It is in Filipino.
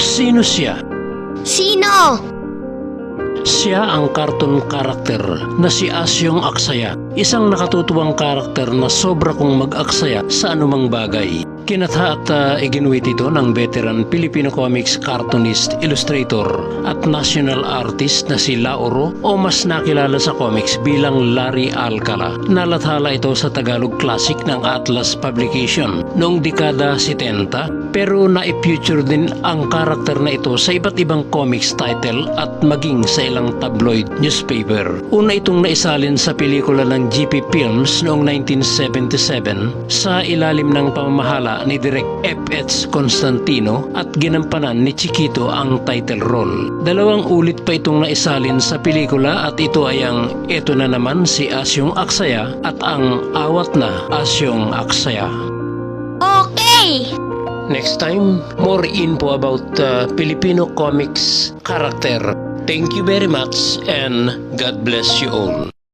Sino siya? Sino? Siya ang cartoon character na si Asyong Aksaya, isang nakatutuwang karakter na sobra kong mag-aksaya sa anumang bagay. Kinatha at uh, iginuwit ito ng veteran Filipino comics cartoonist, illustrator at national artist na si Lauro o mas nakilala sa comics bilang Larry Alcala. Nalathala ito sa Tagalog Classic ng Atlas Publication noong dekada 70 pero na-future din ang karakter na ito sa iba't ibang comics title at maging sa ilang tabloid newspaper. Una itong naisalin sa pelikula ng GP Films noong 1977 sa ilalim ng pamamahala ni Direk F.H. Constantino at ginampanan ni Chiquito ang title role. Dalawang ulit pa itong naisalin sa pelikula at ito ay ang Ito na naman si Asyong Aksaya at ang Awat na Asyong Aksaya. Okay! Next time, more info about uh, Filipino comics character. Thank you very much and God bless you all.